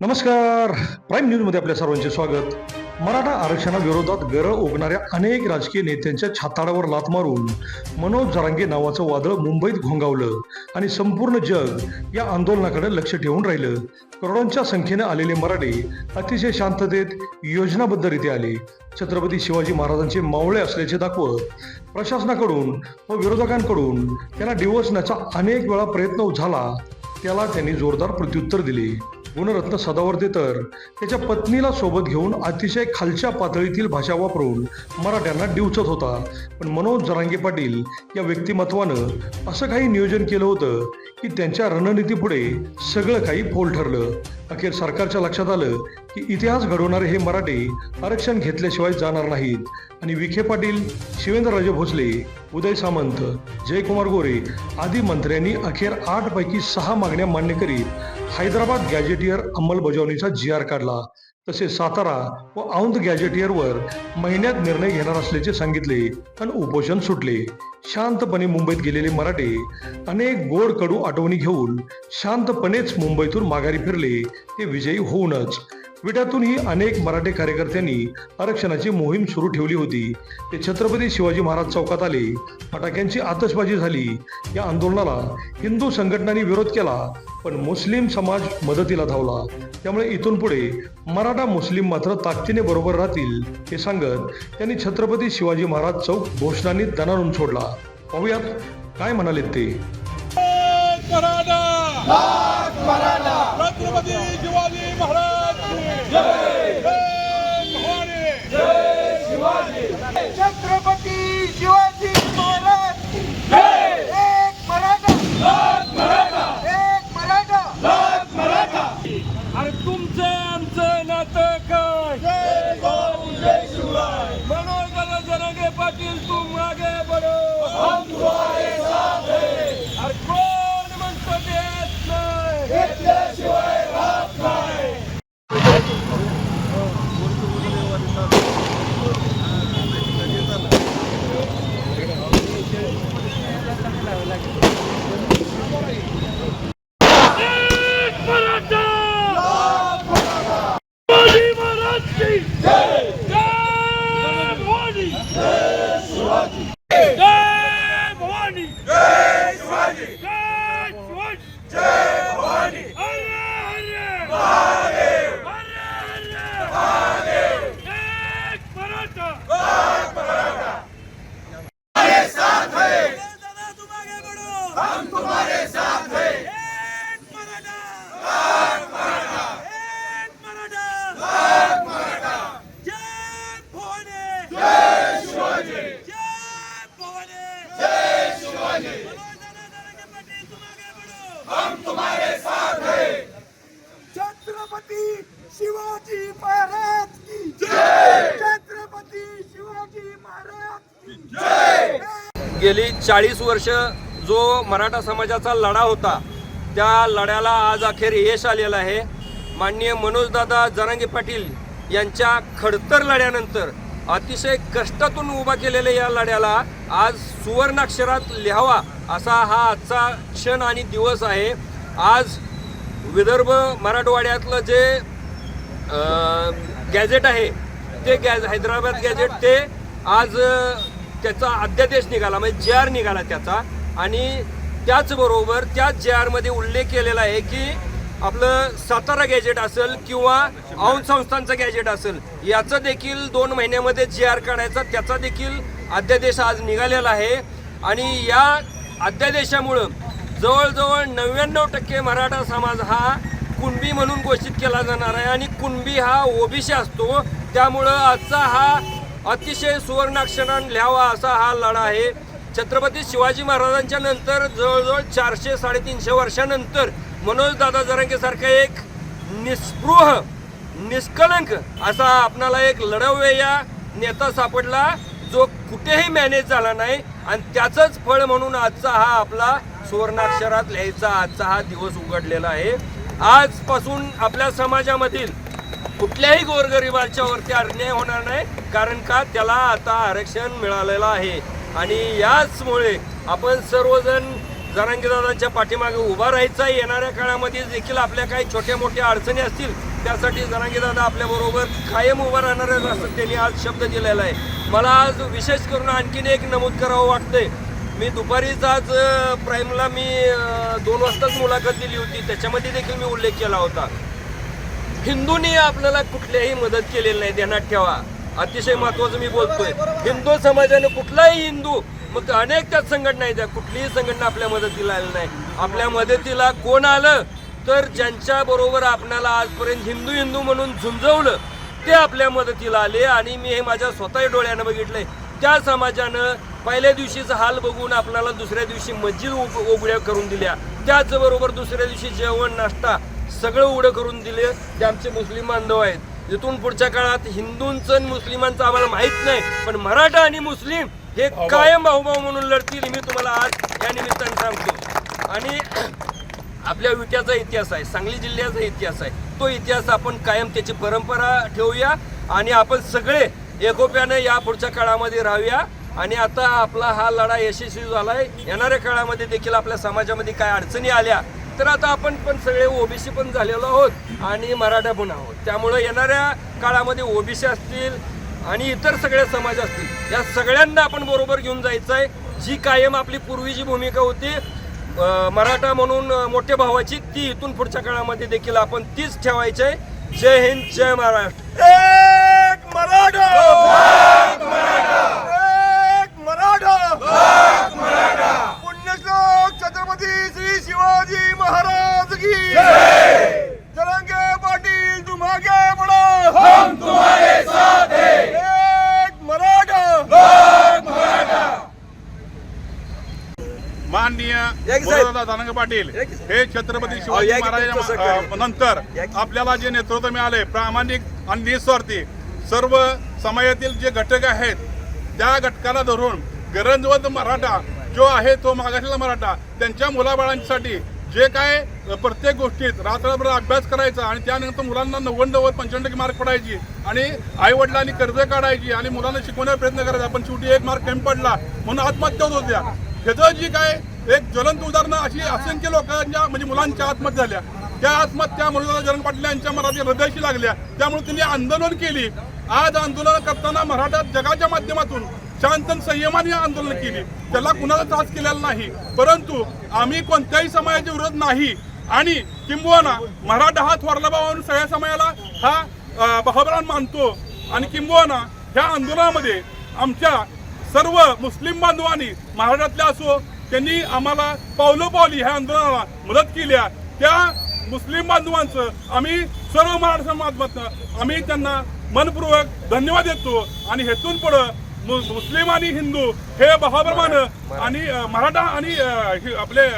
नमस्कार. प्राईम न्यूजमध्ये आपल्या सर्वांचे स्वागत. मराठा आरक्षणाविरोधात गरळ ओकणाऱ्या अनेक राजकीय नेत्यांच्या छाताडावर लात मारून मनोज जरांगे नावाचं वादळ मुंबईत घोंगावलं आणि संपूर्ण जग या आंदोलनाकडे लक्ष ठेवून राहिलं. करोडोंच्या संख्येनं आलेले मराठे अतिशय शांततेत योजनाबद्धरित्या आले. छत्रपती शिवाजी महाराजांचे मावळे असल्याचे दाखवत प्रशासनाकडून व विरोधकांकडून त्यांना डिवचण्याचा अनेक वेळा प्रयत्न झाला. त्याला त्यांनी जोरदार प्रत्युत्तर दिले. गुणरत्न सदावर्ते तर त्याच्या पत्नीला सोबत घेऊन अतिशय खालच्या पातळीतील भाषा वापरून मराठ्यांना डिवचत होता. पण मनोज जरांगे पाटील या व्यक्तिमत्वानं असं काही नियोजन केलं होतं की त्यांच्या रणनीतीपुढे सगळं काही फोल ठरलं. अखेर सरकारच्या लक्षात आलं की इतिहास घडवणारे हे मराठे आरक्षण घेतल्याशिवाय जाणार नाहीत. आणि विखे पाटील शिवेंद्रराजे भोसले उदय सामंत जयकुमार गोरे आदी मंत्र्यांनी अखेर आठपैकी सहा मागण्या मान्य करीत हैदराबाद गॅजेटियर अंमलबजावणीचा जी आर काढला. तसेच सातारा व औंध गॅजेटियरवर महिन्यात निर्णय घेणार असल्याचे सांगितले आणि उपोषण सुटले. शांतपणे मुंबईत गेलेले मराठे अनेक गोड कडू आठवणी घेऊन शांतपणेच मुंबईतून माघारी फिरले. ते विजयी होऊनच. विट्यातूनही अनेक मराठे कार्यकर्त्यांनी आरक्षणाची मोहीम सुरू ठेवली होती. ते छत्रपती शिवाजी महाराज चौकात आले. फटाक्यांची आतषबाजी झाली. या आंदोलनाला हिंदू संघटनांनी विरोध केला. पण मुस्लिम समाज मदतीला धावला. त्यामुळे इथून पुढे मराठा मुस्लिम मात्र ताकदीने बरोबर राहतील हे सांगत त्यांनी छत्रपती शिवाजी महाराज चौक घोषणांनी दणानून सोडला. पाहूयात काय म्हणालेत ते. छत्रपती शिवाजी महाराज छत्रपती शिवाजी महाराज की एक मराठा एक मराठा अरे तुमचं आमचं नातं काय मनोज दादा जरांगे पाटील तुम मागे बडो अरे कोण म्हणतो देत नाही मराठा शिवाजी महाराज की जय जय भवानी जय शिवाजी जय भवानी जय शिवाजी जय शिवाजी जय भवानी हरे हरे महादेव हरे हरे महादेव एक मराठा दादा तुम आगे बढ़ो हम तुम्हारे साथ हैं एक मराठा एक मराठा जय भवानी जय शिवाजी जय भवानी जय शिवाजी पाटील तुम आगे बढ़ो हम छत्रपती शिवाजी महाराज की जय छत्रपती शिवाजी महाराज की जय गेली चाळीस वर्ष जो मराठा समाजाचा लढा होता त्या लढ्याला आज अखेर यश आलेलं आहे. माननीय मनोजदादा जरांगे पाटील यांच्या खडतर लढ्यानंतर अतिशय कष्टातून उभा केलेल्या या लढ्याला आज सुवर्णाक्षरात लिहावा असा हा आजचा क्षण आणि दिवस आहे. आज विदर्भ मराठवाड्यातलं जे गॅजेट गॅझेट आहे ते गॅज हैदराबाद गॅझेट ते आज त्याचा अध्यादेश निघाला म्हणजे जे आर निघाला त्याचा. आणि त्याचबरोबर त्या जे आरमध्ये उल्लेख केलेला आहे की आपलं सातारा गॅजेट असेल किंवा औंध संस्थांचं गॅजेट असेल याचं देखील दोन महिन्यामध्ये जे आर काढायचा त्याचा देखील अध्यादेश आज निघालेला आहे. आणि या अध्यादेशामुळं जवळजवळ नव्याण्णव टक्के मराठा समाज हा कुणबी म्हणून घोषित केला जाणार आहे. आणि कुणबी हा ओबीसी असतो त्यामुळं आजचा हा अतिशय सुवर्णाक्षरान लिहावा असा हा लढा आहे. छत्रपती शिवाजी महाराजांच्या नंतर जवळजवळ चारशे साडेतीनशे वर्षानंतर मनोज दादा जरांगेसारखा एक निस्पृह निष्कलंक असा आपणाला एक लढवया नेता सापडला जो कुठेही मॅनेज झाला नाही आणि त्याचंच फळ म्हणून आजचा हा आपला सुवर्णाक्षरात लिहायचा आजचा हा दिवस उघडलेला आहे. आजपासून आपल्या समाजामधील कुठल्याही गोरगरिबाच्या वरती अन्याय होणार नाही कारण का त्याला आता आरक्षण मिळालेलं आहे. आणि याचमुळे आपण सर्वजण जरांगीदादांच्या पाठीमागे उभा राहायचा. येणाऱ्या काळामध्ये देखील आपल्या काही छोट्या मोठ्या अडचणी असतील त्यासाठी जरांगीदादा आपल्याबरोबर कायम उभं राहणारच असं त्यांनी आज शब्द दिलेला आहे. मला आज विशेष करून आणखीन एक नमूद करावं वाटतंय. मी दुपारीच आज प्राईमला मी दोन वाजताच मुलाखत दिली होती. त्याच्यामध्ये देखील मी उल्लेख केला होता. हिंदूंनी आपल्याला कुठल्याही मदत केलेली नाही ध्यानात ठेवा. अतिशय महत्वाचं मी बोलतोय. हिंदू समाजाने कुठलाही हिंदू मग अनेक त्यात संघटना आहेत त्या कुठलीही संघटना आपल्या मदतीला आली नाही. आपल्या मदतीला कोण आलं? तर ज्यांच्या बरोबर आपल्याला आजपर्यंत हिंदू हिंदू म्हणून झुंजवलं ते आपल्या मदतीला आले आणि मी हे माझ्या स्वतः डोळ्यानं बघितलंय. त्या समाजानं पहिल्या दिवशीचा हाल बघून आपल्याला दुसऱ्या दिवशी मस्जिद उघड्या करून दिल्या. त्याचबरोबर दुसऱ्या दिवशी जेवण नाश्ता सगळं उघडं करून दिले ते आमचे मुस्लिम बांधव आहेत. इथून पुढच्या काळात हिंदूंचं आणि मुस्लिमांचं आम्हाला माहीत नाही पण मराठा आणि मुस्लिम हे कायम भाऊभाऊ म्हणून लढतील मी तुम्हाला आज या निमित्ताने सांगतो. आणि आपल्या विट्याचा इतिहास आहे सांगली जिल्ह्याचा इतिहास आहे. तो इतिहास आपण कायम त्याची परंपरा ठेवूया आणि आपण सगळे एकोप्यानं या पुढच्या काळामध्ये राहूया. आणि आता आपला हा लढा यशस्वी झालाय. येणाऱ्या काळामध्ये देखील आपल्या समाजामध्ये काय अडचणी आल्या तर आता आपण पण सगळे ओबीसी पण झालेलो आहोत आणि मराठा पण आहोत. त्यामुळं येणाऱ्या काळामध्ये ओबीसी असतील आणि इतर सगळे समाज असतील या सगळ्यांना आपण बरोबर घेऊन जायचं आहे जी कायम आपली पूर्वीची भूमिका होती मराठा म्हणून मोठ्या भावाची ती इथून पुढच्या काळामध्ये देखील आपण तीच ठेवायची आहे जय हिंद जय महाराष्ट्र. एक मराठा एक मराठा पुण्यश्लोक छत्रपती श्री शिवाजी महाराज की पाटील तुम आगे बढ़ो हम तुम्हारे साथ हैं एक मराठा माननीय या की साहेब? गुरुदादा धनंग पाटील? हे छत्रपती शिवाजी या की तुमचं महाराज सहकार्य. नंतर? आपल्याला जे नेतृत्व मिळाले प्रामाणिक आणि निस्वार्थी सर्व समाजातील जे घटक आहेत त्या घटकाला धरून गरजवंत मराठा जो आहे तो मागासलेला मराठा त्यांच्या मुलाबाळांसाठी जे काय प्रत्येक गोष्टीत रात्रभर अभ्यास करायचा आणि त्यानंतर मुलांना नव्वद नव्वद पंच्याण्णव टक्के मार्क पडायची आणि आईवडिलांनी कर्ज काढायची आणि मुलांना शिकवण्याचा प्रयत्न करायचा. पण शेवटी एक मार्क कमी पडला म्हणून आत्महत्या होत होत्या. ह्याचं जी काय एक ज्वलंत उदाहरणं अशी असंख्य लोकांच्या म्हणजे मुलांच्या आत्महत्या झाल्या. त्या आत्महत्या म्हणून जरण पाटील यांच्या मराठी हृदयाशी लागल्या. त्यामुळे त्यांनी आंदोलन केली. आज आंदोलन करताना मराठा जगाच्या माध्यमातून शांत संयमाने आंदोलन केली. त्याला कुणाला त्रास केलेला नाही. परंतु आम्ही कोणत्याही समाजाच्या विरोध नाही. आणि किंबुवाना मराठा हा थोरला बाबा म्हणून सगळ्या समाजाला हा अं, मानतो. आणि किंबुवाना ह्या आंदोलनामध्ये आमच्या सर्व मुस्लिम बांधवांनी महाराष्ट्रातल्या असो त्यांनी आम्हाला पावलोपावली ह्या आंदोलनाला मदत केल्या त्या मुस्लिम बांधवांचं आम्ही सर्व महाराष्ट्र माध्यमातून आम्ही त्यांना मनपूर्वक धन्यवाद देतो. आणि हेतून पुढं मुस्लिम आणि हिंदू हे भावाप्रमाणे आणि मराठा आणि आपले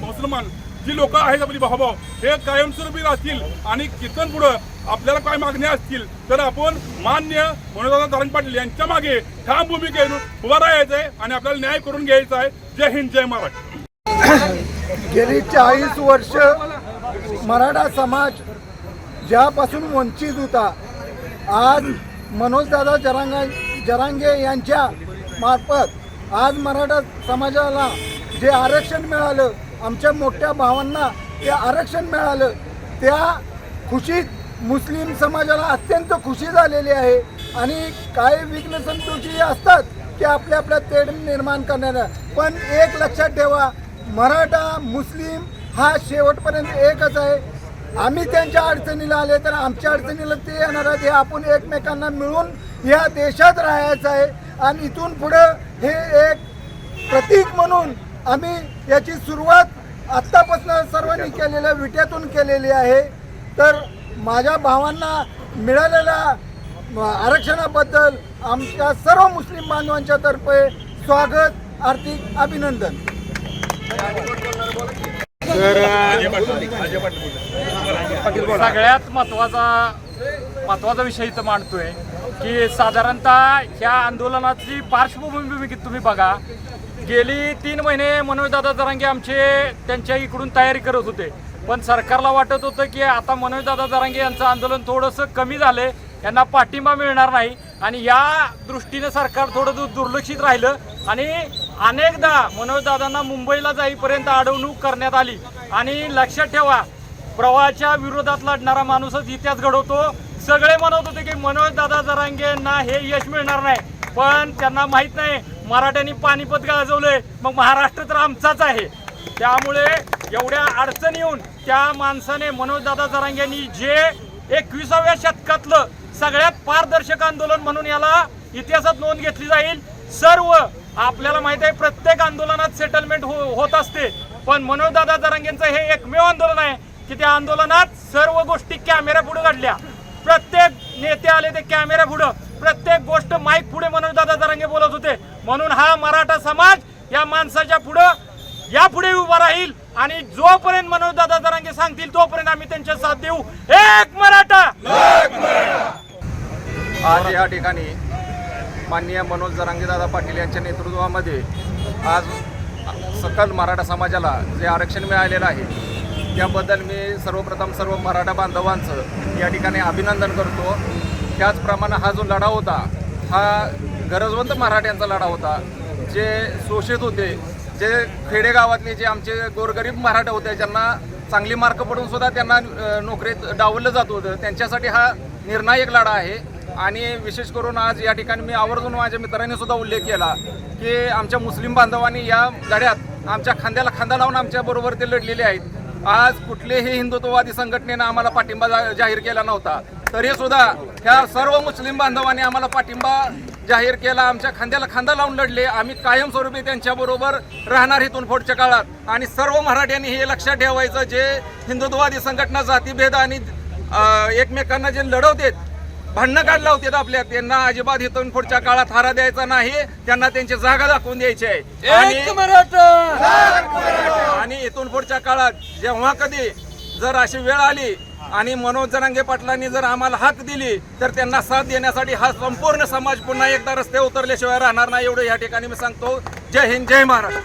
मुसलमान जी लोक आहेत आपली भाऊभाऊ हे कायमस्वरूपी राहतील आणि कितन पुढं आपल्याला काय मागण्या असतील तर आपण मान्य मनोदादा धारण पाटील यांच्या मागे ठाम भूमिकेनं उभा राहायचं आहे आणि आपल्याला न्याय करून घ्यायचा आहे जय हिंद जय महाराष्ट्र गेली चाळीस वर्ष मराठा समाज ज्यापासून वंचित होता आज मनोजदादा जरांगा जरांगे यांच्या मार्फत आज मराठा समाजाला जे आरक्षण मिळालं आमच्या मोठ्या भावांना ते आरक्षण मिळालं त्या खुशीत मुस्लिम समाजाला अत्यंत खुशी झालेली आहे. आणि काही विघ्न संतोषी असतात की आपल्या आपल्या तेढ निर्माण करणाऱ्या. पण एक लक्षात ठेवा मराठा मुस्लिम हा शेवटपर्यंत एकच आहे. आम्ही त्यांच्या अडचणीला आले तर आमच्या अडचणीला ते येणार आहेत. हे आपण एकमेकांना मिळून या देशात राहायचं आहे. आणि इथून पुढं हे एक प्रतीक म्हणून आम्ही याची सुरुवात आत्तापासून सर्वांनी केलेल्या विट्यातून केलेली आहे. तर माझ्या भावांना मिळालेल्या आरक्षणाबद्दल आमच्या सर्व मुस्लिम बांधवांच्या तर्फे स्वागत आर्थिक अभिनंदन. सगळ्यात महत्त्वाचा महत्त्वाचा विषय इथं मांडतोय की साधारणतः ह्या आंदोलनाची पार्श्वभूमी तुम्ही बघा. गेली तीन महिने मनोजदादा जरांगे आमचे त्यांच्या इकडून तयारी करत होते. पण सरकारला वाटत होतं की आता मनोजदादा जरांगे यांचं आंदोलन थोडंसं कमी झालं यांना पाठिंबा मिळणार नाही. आणि या दृष्टीनं सरकार थोडं दुर्लक्षित राहिलं आणि अनेकदा मनोजदादांना मुंबईला जाईपर्यंत अडवणूक करण्यात आली. आणि लक्षात ठेवा प्रवाहाच्या विरोधात लढणारा माणूसच इतिहास घडवतो. सगळे म्हणत होते की मनोजदादा जरांगेंना हे यश मिळणार नाही. पण त्यांना माहीत नाही मराठ्यांनी पानिपत गाजवलंय. मग महाराष्ट्र तर आमचाच आहे. त्यामुळे एवढ्या अडचण येऊन त्या माणसाने मनोजदादा जरांगेंनी जे एकविसाव्या शतकातलं सगळ्यात पारदर्शक आंदोलन म्हणून याला इतिहासात नोंद घेतली जाईल. सर्व आपल्याला माहीत आहे प्रत्येक आंदोलनात सेटलमेंट हो होत असते. पण मनोजदादा जरांगेंचं हे एकमेव आंदोलन आहे की त्या आंदोलनात सर्व गोष्टी कॅमेऱ्या पुढे घडल्या. प्रत्येक नेते आले ते कॅमेरा पुढं. प्रत्येक गोष्ट माईक पुढे मनोजदादा जरांगे बोलत होते. म्हणून हा मराठा समाज या माणसाच्या पुढं या पुढे उभा राहील आणि जोपर्यंत मनोजदादा जरांगे सांगतील तोपर्यंत आम्ही त्यांच्या साथ देऊ. एक मराठा! आज या ठिकाणी माननीय मनोज जरांगीदादा पाटील यांच्या नेतृत्वामध्ये आज सकल मराठा समाजाला जे आरक्षण मिळालेलं आहे त्याबद्दल मी सर्वप्रथम सर्व मराठा बांधवांचं या ठिकाणी अभिनंदन करतो. त्याचप्रमाणे हा जो लढा होता हा गरजवंत मराठ्यांचा लढा होता जे शोषित होते जे खेडेगावातले जे आमचे गोरगरीब मराठा होते ज्यांना चांगली मार्क पडून सुद्धा त्यांना नोकरीत डावललं जात होतं त्यांच्यासाठी हा निर्णायक लढा आहे. आणि विशेष करून आज या ठिकाणी मी आवर्जून माझ्या मित्रांनी सुद्धा उल्लेख केला की आमच्या मुस्लिम बांधवांनी या लढ्यात आमच्या खांद्याला खांदा लावून आमच्याबरोबर ते लढलेले आहेत. आज कुठलेही हिंदुत्ववादी संघटनेनं आम्हाला पाठिंबा जा- जाहीर केला नव्हता. तरी सुद्धा ह्या सर्व मुस्लिम बांधवांनी आम्हाला पाठिंबा जाहीर केला आमच्या खांद्याला खांदा लावून लढले. आम्ही कायमस्वरूपी त्यांच्याबरोबर राहणार इथून पुढच्या काळात. आणि सर्व मराठ्यांनी हे लक्षात ठेवायचं जे हिंदुत्ववादी संघटना जातीभेद आणि एकमेकांना जे लढवतेत भांडणं काढला होते आपल्या. त्यांना अजिबात इथून पुढच्या काळात हारा द्यायचा नाही. त्यांना त्यांची जागा दाखवून द्यायची आहे. आणि आणि इथून पुढच्या काळात जेव्हा कधी जर अशी वेळ आली आणि मनोज जरांगे पाटलांनी जर आम्हाला हाक दिली तर त्यांना साथ देण्यासाठी हा संपूर्ण समाज पुन्हा एकदा रस्ते उतरल्याशिवाय राहणार नाही एवढं या ठिकाणी मी सांगतो. जय हिंद जय महाराष्ट्र.